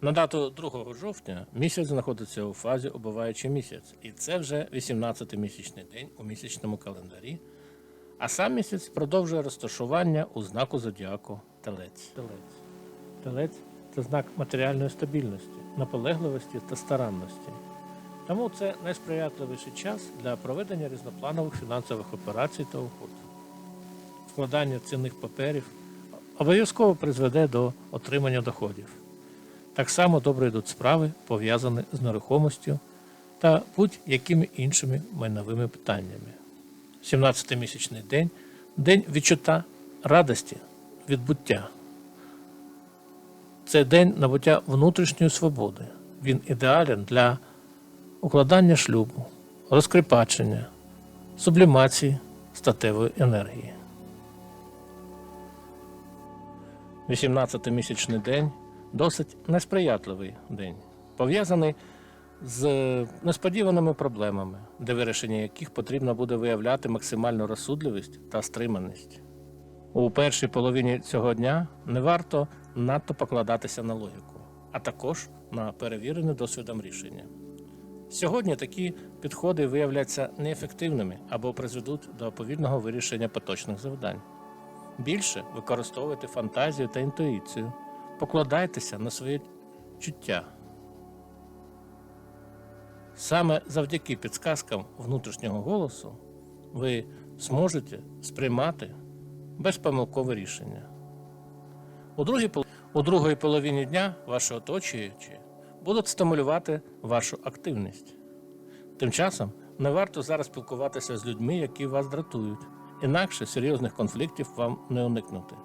На дату 2 жовтня місяць знаходиться у фазі обуваючий місяць, і це вже 18-й місячний день у місячному календарі. А сам місяць продовжує розташування у знаку зодіаку Телець. Телець. Телець це знак матеріальної стабільності, наполегливості та старанності. Тому це найсприятливіший час для проведення різнопланових фінансових операцій та угод. Вкладання цінних паперів обов'язково призведе до отримання доходів. Так само добре йдуть справи, пов'язані з нерухомістю та будь-якими іншими майновими питаннями. 17-й місячний день день відчуття радості, відбуття. Це день набуття внутрішньої свободи. Він ідеален для укладання шлюбу, розкріпачення, сублімації статевої енергії. 18-й місячний день досить несприятливий день, пов'язаний з несподіваними проблемами, де вирішення яких потрібно буде виявляти максимальну розсудливість та стриманість. У першій половині цього дня не варто надто покладатися на логіку, а також на перевірене досвідом рішення. Сьогодні такі підходи виявляться неефективними або призведуть до повільного вирішення поточних завдань. Більше використовуйте фантазію та інтуїцію, покладайтеся на своє чуття. Саме завдяки підсказкам внутрішнього голосу ви зможете сприймати безпомилкове рішення. У другій, у другій половині дня ваші оточуючі будуть стимулювати вашу активність. Тим часом не варто зараз спілкуватися з людьми, які вас дратують, інакше серйозних конфліктів вам не уникнути.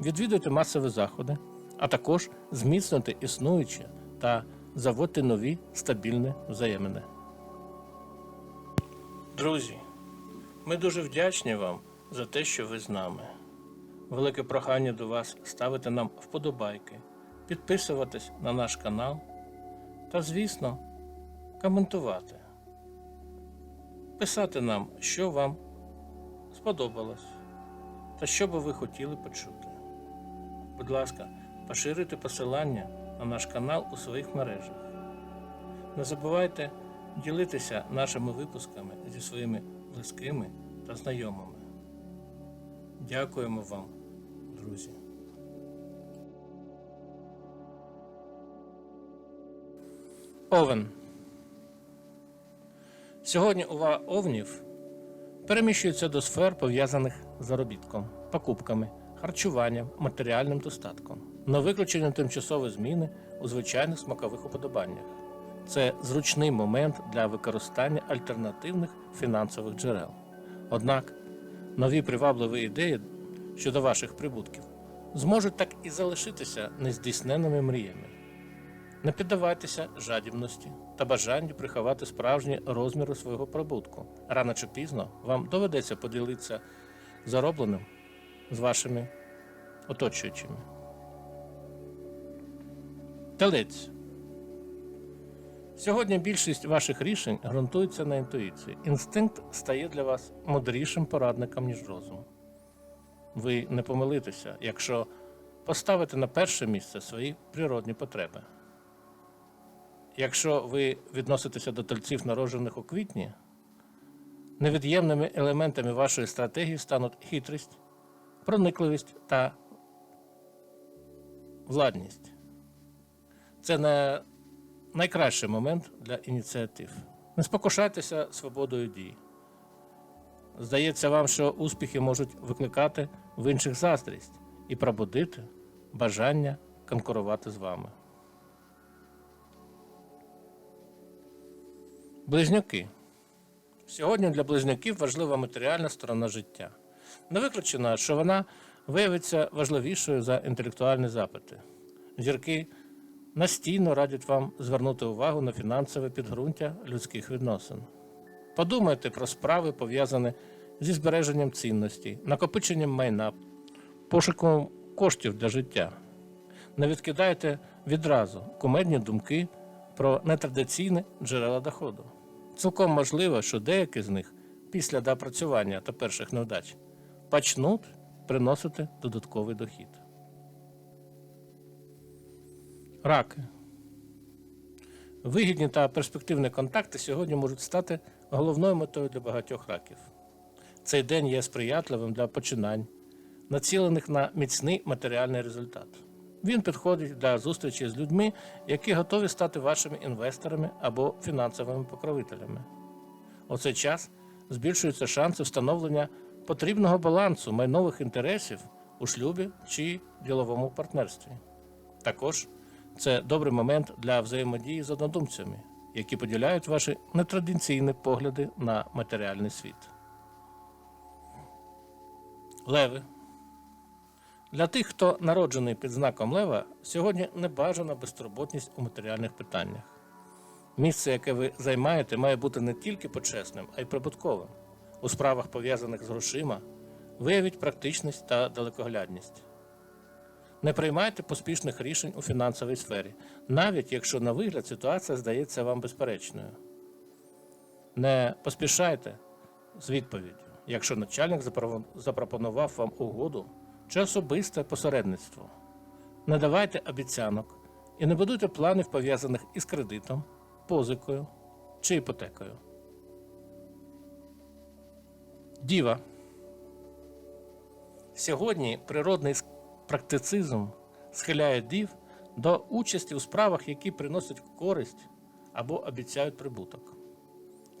Відвідуйте масові заходи, а також зміцнюйте існуючі та заводьте нові стабільні взаємини. Друзі, ми дуже вдячні вам за те, що ви з нами. Велике прохання до вас ставити нам вподобайки, підписуватись на наш канал та, звісно, коментувати. Писати нам, що вам сподобалось та що би ви хотіли почути. Будь ласка, поширюйте посилання на наш канал у своїх мережах. Не забувайте ділитися нашими випусками зі своїми близькими та знайомими. Дякуємо вам, друзі. Овен. Сьогодні увага овнів переміщується до сфер, пов'язаних з заробітком, покупками, харчуванням, матеріальним достатком, на виключення тимчасової зміни у звичайних смакових уподобаннях. Це зручний момент для використання альтернативних фінансових джерел. Однак нові привабливі ідеї щодо ваших прибутків зможуть так і залишитися нездійсненними мріями. Не піддавайтеся жадібності та бажанню приховати справжні розміри свого прибутку. Рано чи пізно вам доведеться поділитися заробленим з вашими оточуючими. Телець. Сьогодні більшість ваших рішень ґрунтується на інтуїції. Інстинкт стає для вас мудрішим порадником, ніж розум. Ви не помилитеся, якщо поставите на перше місце свої природні потреби. Якщо ви відноситеся до тельців, народжених у квітні, невід'ємними елементами вашої стратегії стануть хитрість, проникливість та владність. Це не найкращий момент для ініціатив. Не спокушайтеся свободою дій. Здається вам, що успіхи можуть викликати в інших заздрість і пробудити бажання конкурувати з вами. Близнюки. Сьогодні для близнюків важлива матеріальна сторона життя. Не виключено, що вона виявиться важливішою за інтелектуальні запити. Зірки настійно радять вам звернути увагу на фінансове підґрунтя людських відносин. Подумайте про справи, пов'язані зі збереженням цінностей, накопиченням майна, пошуком коштів для життя. Не відкидайте відразу кумедні думки про нетрадиційні джерела доходу. Цілком можливо, що деякі з них після доопрацювання та перших невдач почнуть приносити додатковий дохід. Раки. Вигідні та перспективні контакти сьогодні можуть стати головною метою для багатьох раків. Цей день є сприятливим для починань, націлених на міцний матеріальний результат. Він підходить для зустрічі з людьми, які готові стати вашими інвесторами або фінансовими покровителями. У цей час збільшуються шанси встановлення потрібного балансу майнових інтересів у шлюбі чи діловому партнерстві. Також це добрий момент для взаємодії з однодумцями, які поділяють ваші нетрадиційні погляди на матеріальний світ. Леви. Для тих, хто народжений під знаком лева, сьогодні не бажана безтурботність у матеріальних питаннях. Місце, яке ви займаєте, має бути не тільки почесним, а й прибутковим. У справах, пов'язаних з грошима, виявіть практичність та далекоглядність. Не приймайте поспішних рішень у фінансовій сфері, навіть якщо на вигляд ситуація здається вам безперечною. Не поспішайте з відповіддю, якщо начальник запропонував вам угоду чи особисте посередництво. Не давайте обіцянок і не будуйте планів, пов'язаних із кредитом, позикою чи іпотекою. Діва. Сьогодні природний практицизм схиляє дів до участі у справах, які приносять користь або обіцяють прибуток.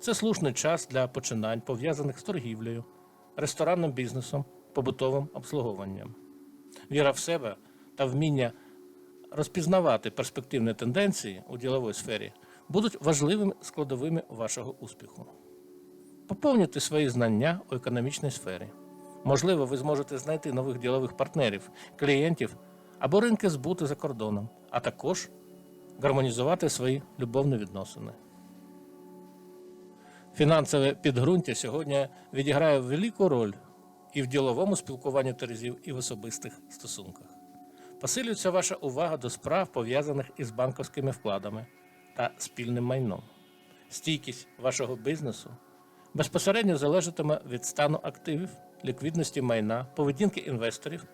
Це слушний час для починань, пов'язаних з торгівлею, ресторанним бізнесом, побутовим обслуговуванням. Віра в себе та вміння розпізнавати перспективні тенденції у діловій сфері будуть важливими складовими вашого успіху. Поповнюйте свої знання у економічній сфері. Можливо, ви зможете знайти нових ділових партнерів, клієнтів або ринки збуту за кордоном, а також гармонізувати свої любовні відносини. Фінансове підґрунтя сьогодні відіграє велику роль і в діловому спілкуванні терезів, і в особистих стосунках. Посилюється ваша увага до справ, пов'язаних із банковськими вкладами та спільним майном. Стійкість вашого бізнесу безпосередньо залежатиме від стану активів, ліквідності майна, поведінки інвесторів,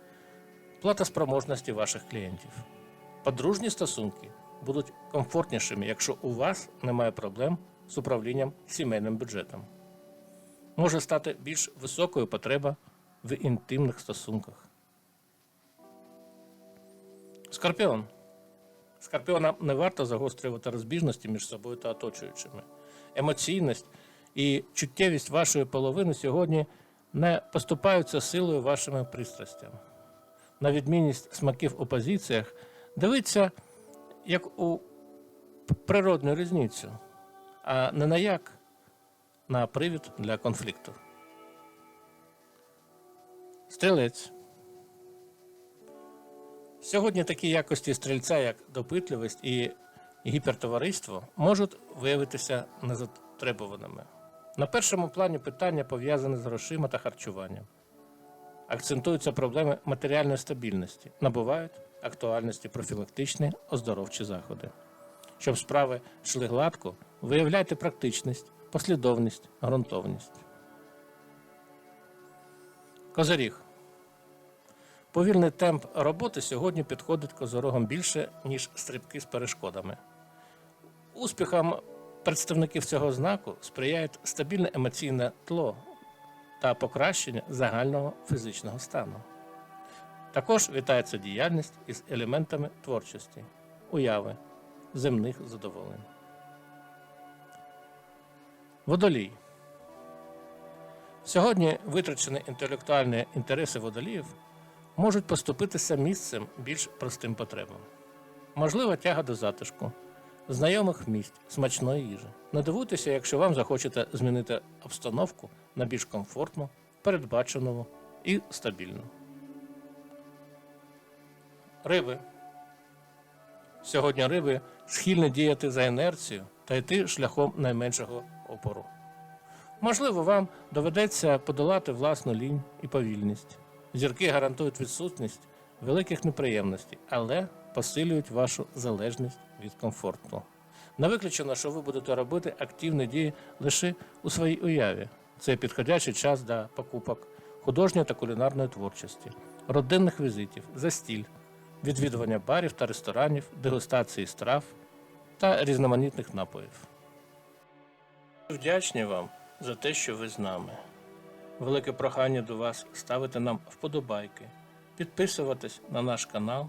платоспроможності ваших клієнтів. Подружні стосунки будуть комфортнішими, якщо у вас немає проблем з управлінням сімейним бюджетом. Може стати більш високою потреба в інтимних стосунках. Скорпіон. Скорпіонам не варто загострювати розбіжності між собою та оточуючими. Емоційність і чуттєвість вашої половини сьогодні не поступаються силою вашими пристрастями. На відмінність смаків у позиціях, дивиться як у природну різницю, а не на як на привід для конфлікту. Стрілець. Сьогодні такі якості стрільця, як допитливість і гіпертовариство, можуть виявитися незатребуваними. На першому плані питання пов'язані з грошима та харчуванням. Акцентуються проблеми матеріальної стабільності, набувають актуальності профілактичні оздоровчі заходи. Щоб справи йшли гладко, виявляйте практичність, послідовність, ґрунтовність. Козиріг. Повільний темп роботи сьогодні підходить козорогам більше, ніж стрибки з перешкодами. Успіхам представників цього знаку сприяють стабільне емоційне тло та покращення загального фізичного стану. Також вітається діяльність із елементами творчості, уяви, земних задоволень. Водолій. Сьогодні витрачені інтелектуальні інтереси водоліїв можуть поступитися місцем більш простим потребам. Можлива тяга до затишку, знайомих місць, смачної їжі. Не дивуйтеся, якщо вам захочете змінити обстановку на більш комфортну, передбачену і стабільну. Риби. Сьогодні риби схильні діяти за інерцією та йти шляхом найменшого опору. Можливо, вам доведеться подолати власну лінь і повільність. Зірки гарантують відсутність великих неприємностей, але посилюють вашу залежність від комфорту. Не виключено, що ви будете робити активні дії лише у своїй уяві. Це підходящий час для покупок художньої та кулінарної творчості, родинних візитів, застіль, відвідування барів та ресторанів, дегустації страв та різноманітних напоїв. Вдячні вам за те, що ви з нами. Велике прохання до вас ставити нам вподобайки, підписуватись на наш канал